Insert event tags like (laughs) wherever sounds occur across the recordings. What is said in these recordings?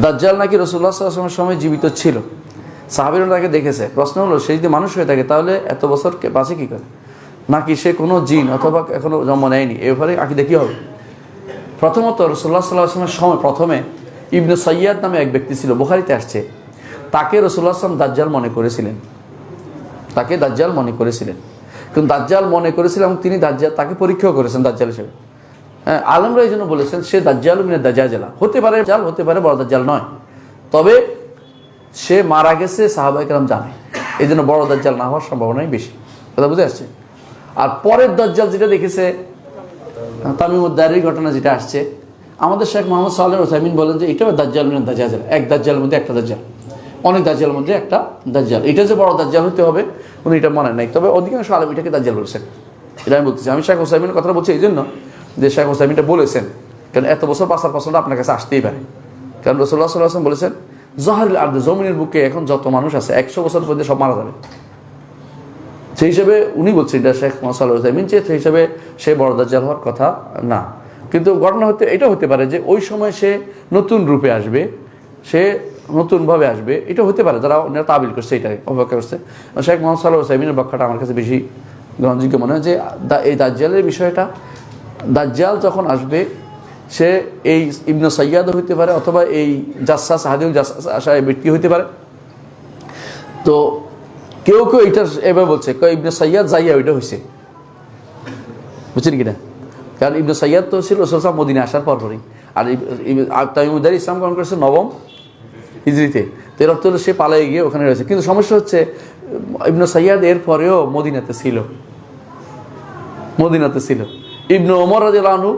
দাজ্জাল নাকি রসুল্লাহ সাল্লামের সময় জীবিত ছিল? সাহাবিরা তাকে দেখেছে। প্রশ্ন হলো, সে যদি মানুষ হয়ে থাকে, তাহলে এত বছর বাঁচে কি করে? নাকি সে কোনো জিন অথবা এখনও জন্ম নেয়নি? এ ব্যাপারে আকিদা কি হবে। প্রথমত রসুল্লাহ সাল্লাহ আসলামের সময় প্রথমে ইবনে সৈয়াদ নামে এক ব্যক্তি ছিল, বুখারিতে আসছে। তাকে রসুল্লাহ আসলাম দাজ্জাল মনে করেছিলেন। তাকে দাজ্জাল মনে করেছিলেন। কিন্তু দাজ্জাল মনে করেছিলেন এবং তিনি দাজ্জাল তাকে পরীক্ষাও করেছেন দাজ্জাল হিসেবে। আলমরা এই জন্য বলেছেন, সে দাজ্জাল মিনে দাজ্জালা হতে পারে জাল হতে পারে বড় দাজ্জাল নয়। তবে সে মারা গেছে সাহাবাইকরাম জানে। এই জন্য বড় দাজ্জাল না হওয়ার সম্ভাবনাই বেশি। কথা বুঝে আসছে? আর পরের দাজ্জাল যেটা দেখেছে তামিমুদ্দারির ঘটনা যেটা আসছে, আমাদের শেখ মোহাম্মদ সাল্লাহ ওসাইমিন বলেন যে এটাও দাজ্জাল মিনে দাজ্জাল এক দাজ্জালের মধ্যে একটা দাজ্জাল। অনেক দাজ্জালের মধ্যে একটা দাজ্জাল। এটা যে বড় দাজ্জাল হতে হবে, উনি এটা মনে নাই। তবে অধিকাংশ আলম এটাকে দাজ্জাল বলছেন। এটা আমি বলতেছি। আমি শেখ হোসাইমিনের কথা বলছি এই জন্য যে শেখ হোসাইমিনটা বলেছেন, কারণ এত বছর বাঁচার প্রশ্নটা আপনার কাছে আসতেই পারে। কারণ রসুল্লাহ সাল্লাহ বলেছেন, জহারুল আব্দ জমিনের বুকে এখন যত মানুষ আছে, একশো বছর পর্যন্ত সব মারা যাবে। সেই হিসেবে উনি বলছেন, এটা শেখ মসাল হোসাইমিন যে সেই হিসেবে সে বড় দাজ্জাল হওয়ার কথা না। কিন্তু ঘটনা হতে, এটা হতে পারে যে ওই সময় সে নতুন রূপে আসবে, সে নতুনভাবে আসবে, এটা হতে পারে, যারা অন্যরা তাবিল করছে এটাই অপেক্ষা করছে। শেখ মোহাম্মদ সাল্লাহ হোসাইমিনের ব্যাখ্যাটা আমার কাছে বেশি গ্রহণযোগ্য মনে হয় যে এই দাজ্জালের বিষয়টা দাজ্জাল যখন আসবে, সে এই ইবনে সৈয়াদ হইতে পারে অথবা এই জাসাস হাদিউল জাসাস আসা ব্যক্তি হইতে পারে। তো কেউ কেউ এটা এবার বলছে, কয় ইবনে সৈয়াদ যাইয়া ওইটা হয়েছে বুঝছেন কিনা? কারণ ইবনে সৈয়াদ তো ছিল রসুল মদিনে আসার পরপরই। আর তামিমুদ্দার ইসলাম গ্রহণ করেছে নবম হিজড়িতে। তো এর অর্থ সে পালাই গিয়ে ওখানে রয়েছে। কিন্তু সমস্যা হচ্ছে, ইবনে সৈয়াদ এর পরেও মদিনাতে ছিল। মদিনাতে ছিল। ইবনু ওমর রাজু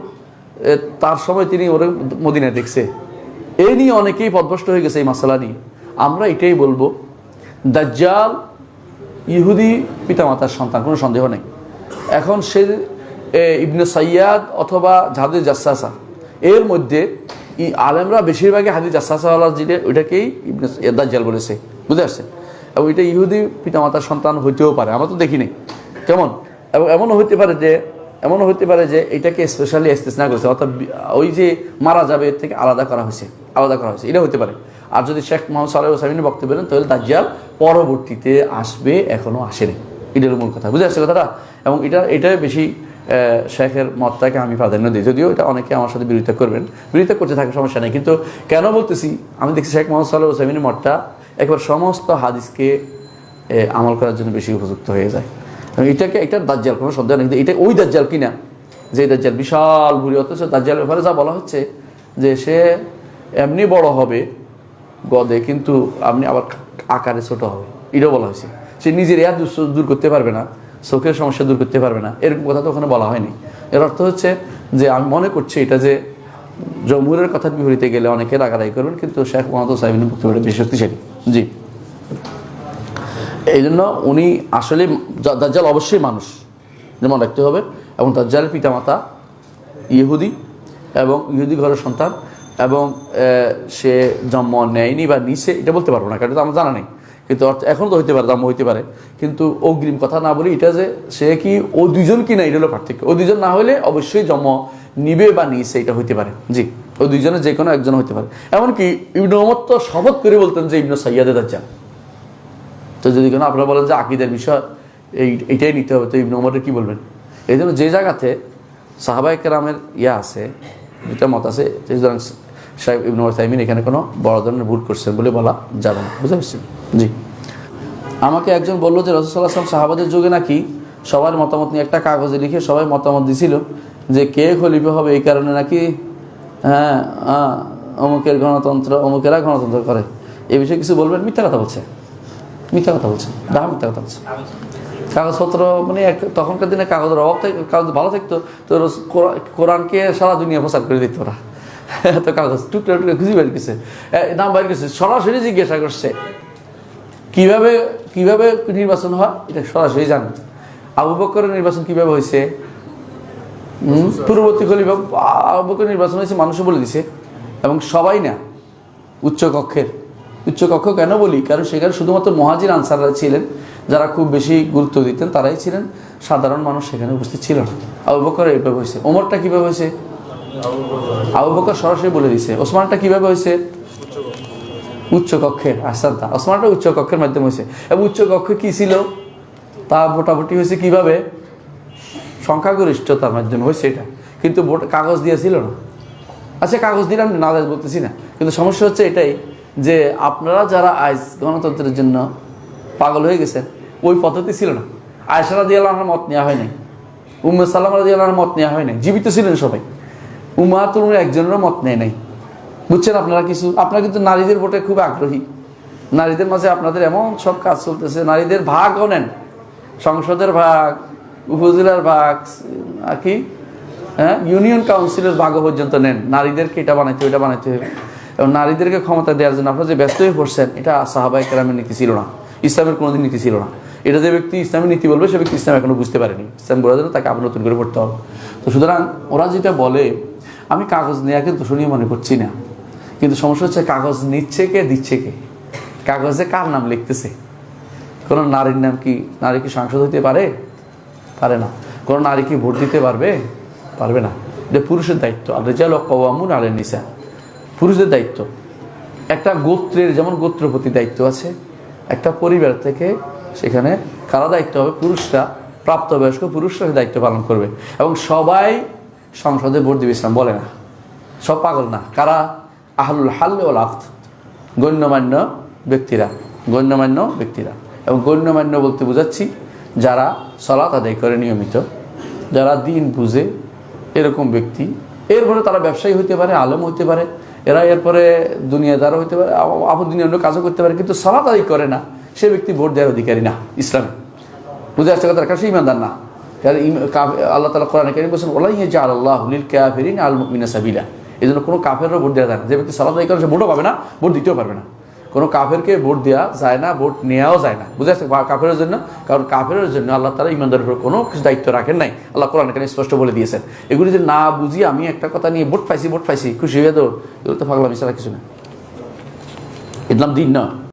তার সময় তিনি ওরে মদিনায় দেখছে। এই নিয়ে অনেকেই পদভষ্ট হয়ে গেছে এই মশলা নিয়ে। আমরা এটাই বলব, দাজ্জাল, ইহুদি পিতামাতার সন্তান, কোনো সন্দেহ নেই। এখন সে ইবনে সাইয়াদ অথবা জাহাদুল জাসাসা, এর মধ্যে ই আলেমরা বেশিরভাগই হাদিস জাসাসাওয়ালা জিলে ওইটাকেই ইবনে দাজ্জাল বলেছে। বুঝতে আসছে এবং এটা ইহুদি পিতামাতার সন্তান হইতেও পারে, আমরা তো দেখি নাই কেমন? এবং এমনও হতে পারে যে এমনও হতে পারে যে এটাকে স্পেশালি না করেছে, অর্থাৎ ওই যে মারা যাবে এর থেকে আলাদা করা হয়েছে, আলাদা করা হয়েছে এটা হতে পারে। আর যদি শেখ মোহাম্মদ সাল্লাহ সামিনের বক্তব্য বলেন, তাহলে দাজ্জাল পরবর্তীতে আসবে এখনও আসেনি। এটার মূল কথা। বুঝে আসছে কথাটা? এবং এটা, এটাই বেশি শেখের মতটাকে আমি প্রাধান্য দিই। যদিও এটা অনেকে আমার সাথে বিরোধিতা করবেন, বিরোধিতা করতে থাকে সমস্যা নেই। কিন্তু কেন বলতেছি? আমি দেখছি শেখ মোহাম্মদ সাল্লাহ সামিনের মতটা একবার সমস্ত হাদিসকে আমল করার জন্য বেশি উপযুক্ত হয়ে যায়। এটাকে এটা দাজ্জাল কোনো সন্দেহ নেই, কিন্তু এটা ওই দাজ্জাল কিনা? যে দাজ্জাল বিশাল বুড়ি অথচ দাজ্জালের ব্যাপারে যা বলা হচ্ছে, যে সে এমনি বড় হবে গদে, কিন্তু আপনি আবার আকারে ছোট হবে। এটাও বলা হয়েছে। সে নিজের এর দূর- করতে পারবে না, চোখের সমস্যা দূর করতে পারবে না, এরকম কথা তো ওখানে বলা হয়নি। এর অর্থ হচ্ছে যে আমি মনে করছি এটা যে জমুরের কথা বিপরীতে গেলে অনেকে রাগারাগি করবেন, কিন্তু শেখ মোহাম্মদ সাহেবিনের বক্তব্যটা শক্তিশালী। জি। এই জন্য উনি আসলে দাজ্জাল অবশ্যই মানুষ। যেমন রাখতে হবে। এবং দাজ্জালের পিতামাতা ইহুদি এবং ইহুদি ঘরের সন্তান এবং সে জন্ম নেয়নি বা নিছে, এটা বলতে পারব না, কারণ আমার জানা নেই। কিন্তু অর্থ- এখন তো হইতে পারে, জন্ম হইতে পারে। কিন্তু অগ্রিম কথা না বলি এটা যে সে কি ও দুজন কি না, এটা হলো পার্থক্য। ও দুজন না হলে অবশ্যই জন্ম নিবে বা নিছে, এটা হইতে পারে। জি, ও দুইজনের যে কোনো একজন হইতে পারে। এমনকি ইবনু শপথ করে বলতেন যে ইবনু সৈয়াদে দাজ্জাল। তো যদি কোনো আপনারা বলেন যে আকিদের বিষয়, এই, এইটাই নিতে হবে, তো ইবনু ওমরের কি বলবেন? এই জন্য যে জায়গাতে সাহাবাই কেরামের ইয়া আছে দুটা মত আছে সুতরাং সাহেব ইবনু ওমর সাইমিন এখানে কোনো বড় ধরনের ভুল করছেন বলে বলা যাবে না। বুঝতে পারছেন? জি। আমাকে একজন বলল যে আসলাম সাহাবাদের যুগে নাকি সবার মতামত নিয়ে একটা কাগজে লিখে সবাই মতামত দিছিল যে কে খলিফা হবে এই কারণে নাকি হ্যাঁ অমুকের গণতন্ত্র, অমুকেরা গণতন্ত্র করে। এ বিষয়ে কিছু বলবেন? মিথ্যা কথা বলছে। মিথ্যা কথা বলছে ডাহা মিথ্যা কথা বলছে। কাগজপত্র মানে তখনকার দিনে কাগজের অভাব থাক কাগজ ভালো থাকতো, তো কোরআনকে সারা দুনিয়া প্রচার করে দিত ওরা। (laughs) এত কাগজ টুকরা টুকরা খুঁজে বের গেছে নাম বাইর গেছে সরাসরি জিজ্ঞাসা করছে। কীভাবে কীভাবে নির্বাচন হয়? এটা সরাসরি জান। আবু বকরের নির্বাচন কীভাবে হয়েছে? পূর্ববর্তী খলিফা আবু বকরের নির্বাচন হয়েছে মানুষও বলে দিছে। এবং সবাই না, উচ্চ কক্ষের উচ্চ কক্ষ কেন বলি? কারণ সেখানে শুধুমাত্র মহাজির আনসাররা ছিলেন, যারা খুব বেশি গুরুত্ব দিতেন, তারাই ছিলেন। সাধারণ মানুষ সেখানে উপস্থিত ছিল না। আবু বকর এইভাবে হয়েছে। ওমরটা কীভাবে হয়েছে? আবু বকর সরাসরি বলে দিছে ওসমানটা কীভাবে হয়েছে? উচ্চ কক্ষের ওসমানটা উচ্চকক্ষের মাধ্যমে হয়েছে। এবং উচ্চ কী ছিল? তা মোটামুটি হয়েছে কীভাবে? সংখ্যাগরিষ্ঠতার মাধ্যমে হয়েছে এটা। কিন্তু কাগজ দিয়েছিল না। আচ্ছা কাগজ দিলাম না বলতেছি না। কিন্তু সমস্যা হচ্ছে এটাই যে আপনারা যারা আজ গণতন্ত্রের জন্য পাগল হয়ে গেছেন, ওই পদ্ধতি ছিল না। আয়সা রাদি আল্লাহর মত নেওয়া হয় নাই। উম্মে সাল্লাম রাদি আল্লাহর মত নেওয়া হয় নাই। জীবিত ছিলেন সবাই। উমা উম্মাতুল একজনেরও মত নেয় নাই। বুঝছেন আপনারা কিছু? আপনারা কিন্তু নারীদের ভোটে খুব আগ্রহী। নারীদের মাঝে আপনাদের এমন সব কাজ চলতেছে। নারীদের ভাগও নেন সংসদের ভাগ, উপজেলার ভাগ আর কি? হ্যাঁ ইউনিয়ন কাউন্সিলের ভাগও পর্যন্ত নেন। নারীদেরকে এটা বানাইতে ওইটা বানাইতে হবে। এবং নারীদেরকে ক্ষমতা দেওয়ার জন্য আপনারা যে ব্যস্ত হয়ে পড়ছেন, এটা সাহাবাই কেরামের নীতি ছিল না। ইসলামের কোনোদিন নীতি ছিল না। এটা যে ব্যক্তি ইসলামের নীতি বলবে, সে ব্যক্তি ইসলাম এখনও বুঝতে পারেনি। ইসলাম বোঝার জন্য তাকে আবার নতুন করে পড়তে হবে। তো সুতরাং ওরা যেটা বলে, আমি কাগজ নেওয়া কিন্তু শুনিয়ে মনে করছি না। কিন্তু সমস্যা হচ্ছে কাগজ নিচ্ছে কে, দিচ্ছে কে? কাগজে কার নাম লিখতেছে? কোনো নারীর নাম কি, নারী কি সাংসদ হইতে পারে? পারে না। কোনো নারী কি ভোট দিতে পারবে? পারবে না। এটা পুরুষের দায়িত্ব। আর রেজাল কওয়ামুন আলেন নিসা। পুরুষের দায়িত্ব। একটা গোত্রের যেমন গোত্রপতি দায়িত্ব আছে, একটা পরিবার থেকে সেখানে কারা দায়িত্ব হবে? পুরুষরা, প্রাপ্তবয়স্ক পুরুষরা দায়িত্ব পালন করবে। এবং সবাই সংসদে ভোট দিবে ইসলাম, বলে না। সব পাগল না। কারা? আহলুল হাল ও লাফত গণ্যমান্য ব্যক্তিরা। গণ্যমান্য ব্যক্তিরা। এবং গণ্যমান্য বলতে বোঝাচ্ছি, যারা সলাত আদায় করে নিয়মিত, যারা দিন বুঝে এরকম ব্যক্তি। এরপরে তারা ব্যবসায়ী হইতে পারে, আলম হইতে পারে এরা এরপরে দুনিয়াদারও হইতে পারে আবার দুনিয়া অন্য কাজও করতে পারে, কিন্তু সালাত আদায় করে না। সে ব্যক্তি ভোট দেওয়ার অধিকারী না, ইসলামে। বুঝে আসছে কথা কাছে ইমানদার না। আল্লাহ তালা কোরআন কারিম বলছেন ওলাই যে আল্লাহ হুলিল কাফিরিন আল মিনা সাবিলা। এই জন্য কোনো কাফেরও ভোট দেওয়া না। যে ব্যক্তি সালাদ আদায় করে, সে ভোটও পাবে না, ভোট দিতেও পারবে না। কোনো কাফেরকে ভোট দেওয়া যায় না, ভোট নেওয়াও যায় না। বুঝে আসছে কাফের জন্য? কারণ কাফের জন্য আল্লাহ তারা ইমানদারের উপর কোনো কিছু দায়িত্ব রাখেন নাই। আল্লাহ কোরআন এখানে স্পষ্ট বলে দিয়েছেন। এগুলি যে না বুঝি, আমি একটা কথা নিয়ে ভোট পাইছি ভোট পাইছি, খুশি হয়ে তো, এগুলো তো ফাগলাম ছাড়া কিছু না। ইসলাম দিন না।